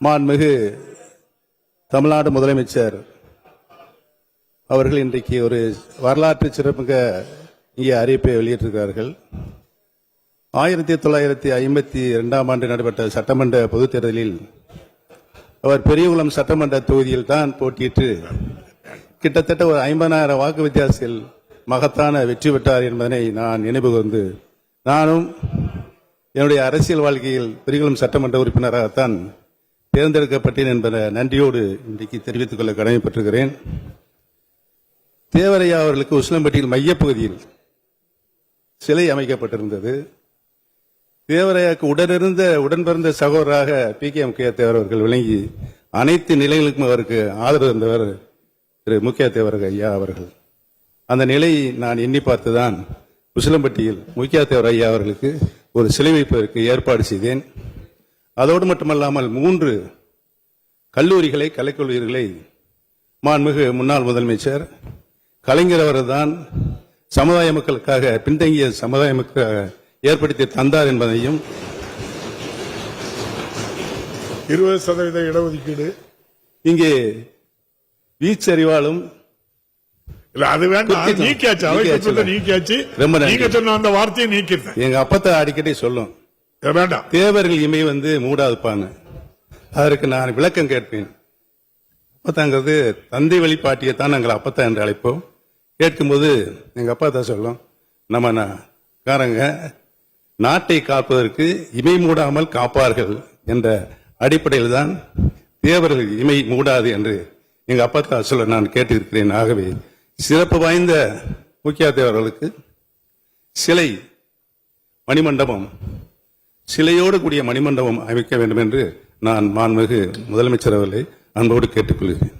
மாண்புமிகு தமிழ்நாடு முதலமைச்சர் அவர்கள் இன்றைக்கு ஒரு வரலாற்று சிறப்புக இங்கே அறிவிப்பை வெளியிட்டிருக்கிறார்கள். ஆயிரத்தி தொள்ளாயிரத்தி ஐம்பத்தி இரண்டாம் ஆண்டு நடைபெற்ற சட்டமன்ற பொதுத் தேர்தலில் அவர் பெரியகுளம் சட்டமன்ற தொகுதியில் தான் போட்டியிட்டு கிட்டத்தட்ட ஒரு ஐம்பதாயிரம் வாக்கு வித்தியாசத்தில் மகத்தான வெற்றி பெற்றார் என்பதனை நான் நினைவு கொண்டு நானும் என்னுடைய அரசியல் வாழ்க்கையில் பெரியகுளம் சட்டமன்ற உறுப்பினராகத்தான் தேர்ந்தெடுக்கப்பட்டேன் என்பதை நன்றியோடு இன்றைக்கு தெரிவித்துக் கொள்ள கடமைப்பட்டிருக்கிறேன். தேவரையா அவர்களுக்கு உசிலம்பட்டியில் மையப்பகுதியில் சிலை அமைக்கப்பட்டிருந்தது. தேவரையாக்கு உடனிருந்த உடன் பிறந்த பி. கே. முக்கிய தேவர் அவர்கள் விளங்கி அனைத்து நிலைகளுக்கும் அவருக்கு ஆதரவு தந்தவர் திரு. முக்கிய தேவர் ஐயா அவர்கள். அந்த நிலையை நான் எண்ணி பார்த்துதான் உசிலம்பட்டியில் முக்கிய தேவர் ஐயா அவர்களுக்கு ஒரு சிலை வைப்பதற்கு ஏற்பாடு செய்தேன். அதோடு மட்டுமல்லாமல் மூன்று கல்லூரிகளை கலைக்கல்லூரிகளை மாண்புமிகு முன்னாள் முதலமைச்சர் கலைஞர் அவர்தான் சமுதாய மக்களுக்காக பின்தங்கிய சமுதாய மக்களுக்காக ஏற்படுத்தி தந்தார் என்பதையும் இருபது சதவீத இடஒதுக்கீடு இங்கே வீச்சறிவாலும். நீக்கியாச்சு நீக்கியாச்சு. ரொம்ப. நீங்க சொன்ன அந்த வார்த்தையை நீக்கிட்டேன் எங்க அப்பத்தை அடிக்கடி சொல்லும் வேண்டாம். தேவர்கள் இமை வந்து மூடாதுப்பான்னு. அதற்கு நான் விளக்கம் கேட்பேன். அப்பத்தாங்கிறது தந்தை வழிபாட்டியைத்தான் நாங்கள் அப்பத்தா என்று அழைப்போம். கேட்கும்போது எங்கள் அப்பா தான் சொல்லும் நம்ம நான் காரங்க நாட்டை காப்பதற்கு இமை மூடாமல் காப்பார்கள் என்ற அடிப்படையில் தான் தேவர்கள் இமை மூடாது என்று எங்க தான் சொல்ல நான் கேட்டிருக்கிறேன். ஆகவே சிறப்பு வாய்ந்த முக்கிய தேவர்களுக்கு சிலை மணிமண்டபம் சிலையோடு கூடிய மணிமண்டபம் அமைக்க வேண்டும் என்று நான் மாண்புமிகு முதலமைச்சர் அவர்களை அன்போடு கேட்டுக்கொள்கிறேன்.